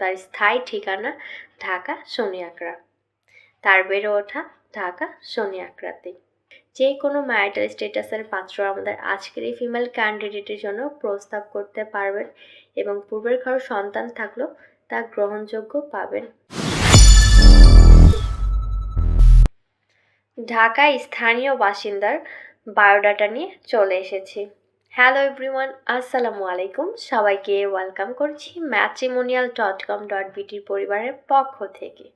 তার স্থায়ী ঠিকানা ঢাকা সোনিয়াকড়া তার বেড়ে ওঠা ঢাকা সোনিয়াকড়াতে যে কোনো ম্যারিটাল স্ট্যাটাসের পাত্র আমাদের আজকের এই ফিমেল ক্যান্ডিডেটের জন্য প্রস্তাব করতে পারবেন এবং পূর্বের ঘর সন্তান থাকলেও তা গ্রহণযোগ্য পাবেন। ঢাকায় স্থানীয় বাসিন্দার বায়োডাটা নিয়ে চলে এসেছি। হ্যালো এভরিওয়ান আসসালামু আলাইকুম সবাইকে ওয়েলকাম করছি ম্যাট্রিমোনিয়াল ডট কম ডট বিটির পরিবারের পক্ষ থেকে।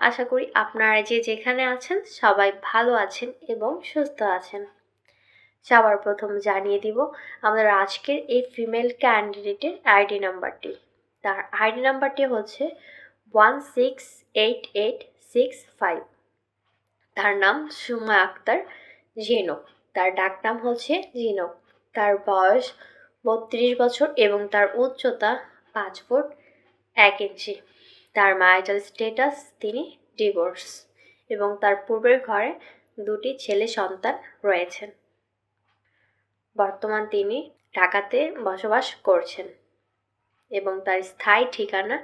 আশা করি আপনারা যে যেখানে আছেন সবাই ভালো আছেন এবং সুস্থ আছেন। সবার প্রথম জানিয়ে দিব আমাদের আজকের এই ফিমেল ক্যান্ডিডেটের আইডি নাম্বারটি তার আইডি নাম্বারটি হচ্ছে one six eight eight six five তার নাম সুমা আক্তার জেনক তার ডাক নাম হচ্ছে জিনক তার বয়স বত্রিশ বছর এবং তার উচ্চতা পাঁচ ফুট এক ইঞ্চি। তার ম্যারিটাল স্টেটাস তিনি ডিভোর্স এবং তার পূর্বের ঘরে দুটি ছেলে সন্তান রয়েছেন। বর্তমান তিনি ঢাকাতে বসবাস করছেন এবং তার স্থায়ী ঠিকানা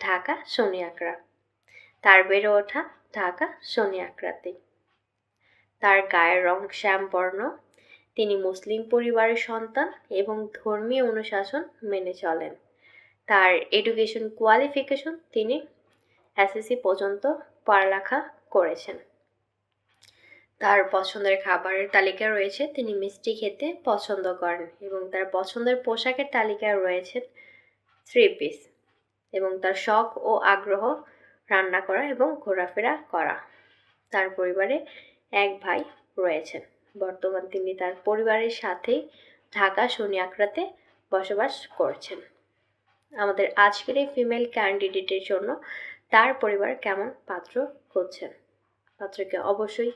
ঢাকা সোনিয়াকড়া তার বেড়ে ওঠা ঢাকা সোনিয়াকড়াতে তার গায়ের রং শ্যামবর্ণ তিনি মুসলিম পরিবারের সন্তান এবং ধর্মীয় অনুশাসন মেনে চলেন। তার এডুকেশন কোয়ালিফিকেশন তিনি এসএসসি পর্যন্ত পড়ালেখা করেছেন। তার পছন্দের খাবারের তালিকা রয়েছে, তিনি মিষ্টি খেতে পছন্দ করেন এবং তার পছন্দের পোশাকের তালিকায় রয়েছে থ্রি পিস এবং তার শখ ও আগ্রহ রান্না করা এবং ঘোরাফেরা করা। তার পরিবারে এক ভাই রয়েছেন। বর্তমান তিনি তার পরিবারের সাথেই ঢাকা শনিয়াকড়াতে বসবাস করছেন। আমাদের আজকের এই ফিমেল ক্যান্ডিডেটের জন্য তার পরিবার কেমন পাত্র খুঁজছেন? পাত্রকে অবশ্যই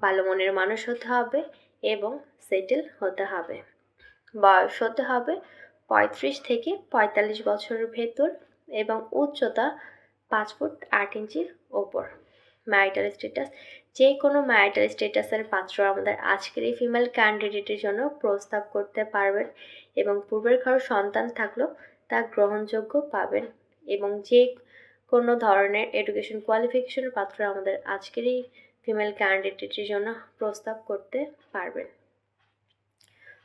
ভালো মনের মানুষ হতে হবে এবং সেটেল হতে হবে। বয়স হতে হবে পঁয়ত্রিশ থেকে পঁয়তাল্লিশ বছরের ভেতর এবং উচ্চতা পাঁচ ফুট আট ইঞ্চির ওপর। ম্যারিটাল স্ট্যাটাস যে কোনো ম্যারিটাল স্ট্যাটাসের পাত্র আমাদের আজকের এই ফিমেল ক্যান্ডিডেটের জন্য প্রস্তাব করতে পারবেন এবং পূর্বের ঘর সন্তান থাকলেও তা গ্রহণযোগ্য পাবেন এবং যে কোনো ধরনের এডুকেশন কোয়ালিফিকেশনের পাত্র আমাদের আজকের এই ফিমেল ক্যান্ডিডেটের জন্য প্রস্তাব করতে পারবেন।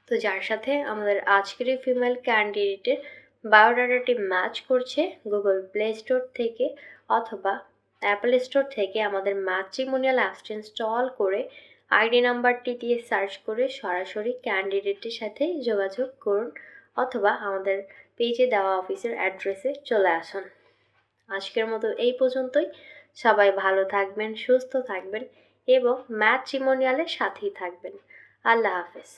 তো যার সাথে আমাদের আজকের এই ফিমেল ক্যান্ডিডেটের বায়োডাটাটি ম্যাচ করছে গুগল প্লে স্টোর থেকে অথবা অ্যাপল স্টোর থেকে আমাদের ম্যাট্রিমোনিয়াল অ্যাপসটি ইনস্টল করে আইডি নাম্বারটি দিয়ে সার্চ করে সরাসরি ক্যান্ডিডেটের সাথে যোগাযোগ করুন অথবা আমাদের পেজে দেওয়া অফিসের অ্যাড্রেসে চলে আসুন। আজকের মতো এই পর্যন্তই। সবাই ভালো থাকবেন, সুস্থ থাকবেন এবং ম্যাট্রিমোনিয়ালের সাথেই থাকবেন। আল্লাহ হাফেজ।